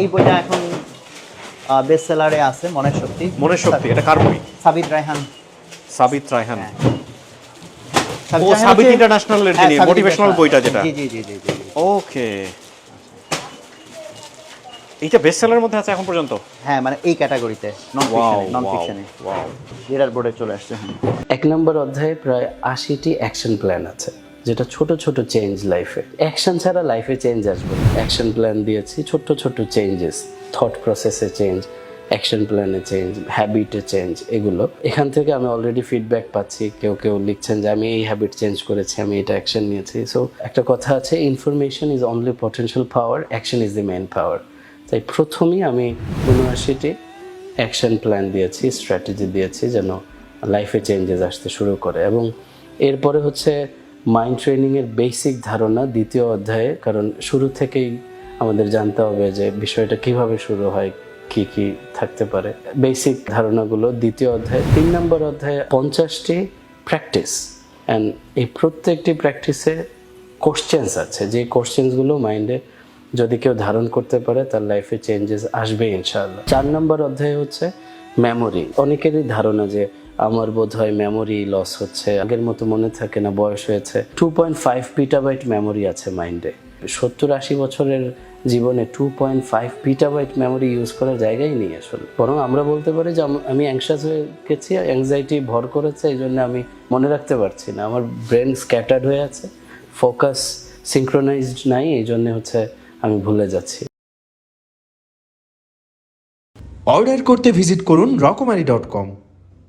এই বইটা এখন বেস্ট সেলারে আছে মনের শক্তি। মনের শক্তি এটা কার বই? সাবিত রায়হান। সাবিত রায়হান। হ্যাঁ। ও সাবিত হচ্ছে- ইন্টারন্যাশনালের হ্যাঁ, যিনি মোটিভেশনাল বইটা যেটা। জি জি জি জি। ওকে। এইটা বেস্ট সেলারের মধ্যে আছে এখন পর্যন্ত? হ্যাঁ মানে এই ক্যাটাগরিতে নন ফিকশনে নন ফিকশনে ওয়াও লিডার বোর্ডে চলে আসছে। এক নম্বর অধ্যায়ে প্রায় আশিটি অ্যাকশন প্ল্যান আছে। যেটা ছোট ছোট চেঞ্জ লাইফে অ্যাকশন ছাড়া লাইফে চেঞ্জ আসবে অ্যাকশন প্ল্যান দিয়েছি, ছোট ছোট চেঞ্জেস থট প্রসেসে চেঞ্জ অ্যাকশন প্ল্যানে চেঞ্জ হ্যাবিটে চেঞ্জ এগুলো। এখান থেকে আমি অলরেডি ফিডব্যাক পাচ্ছি, কেউ কেউ লিখছেন যে, আমি এই হ্যাবিট চেঞ্জ করেছি, আমি এটা অ্যাকশন নিয়েছি। সো একটা কথা আছে information is only potential power action is the main power তাই প্রথমেই আমি উনআশিটি অ্যাকশন প্ল্যান দিয়েছি স্ট্র্যাটেজি দিয়েছি যেন লাইফে চেঞ্জেস আসতে শুরু করে। এবং এরপরে হচ্ছে মাইন্ড ট্রেনিংয়ের বেসিক ধারণা দ্বিতীয় অধ্যায়ে, কারণ শুরু থেকেই আমাদের জানতে হবে যে বিষয়টা কীভাবে শুরু হয়, কি কি থাকতে পারে। বেসিক ধারণাগুলো দ্বিতীয় অধ্যায়ে, তিন নম্বর অধ্যায়ে পঞ্চাশটি প্র্যাকটিস অ্যান্ড এই প্রত্যেকটি প্র্যাকটিসে কোশ্চেন্স আছে। যে কোশ্চেন্সগুলো মাইন্ডে যদি কেউ ধারণ করতে পারে, তার লাইফে চেঞ্জেস আসবে ইনশাআল্লাহ। চার নম্বর অধ্যায় হচ্ছে মেমোরি অনেকেরই ধারণা যে আমার বোধ হয় মেমোরি লস হচ্ছে। আগের মতো মনে থাকে না, বয়স হয়েছে। Two point five petabyte memory আছে মাইন্ডে সত্তর আশি বছরের জীবনে two point five petabyte memory use করার জায়গাই নেই আসলে। বরং আমরা বলতে পারি যে আম- অ্যাংশাস হয়ে গেছি অ্যাংজাইটি ভর করেছে, এই জন্য আমি মনে রাখতে পারছি না। আমার ব্রেন স্ক্যাটার্ড হয়ে আছে ফোকাস সিঙ্ক্রোনাইজড নাই, এই জন্য হচ্ছে আমি ভুলে যাচ্ছি। অর্ডার করতে ভিজিট করুন রকমারি ডট কম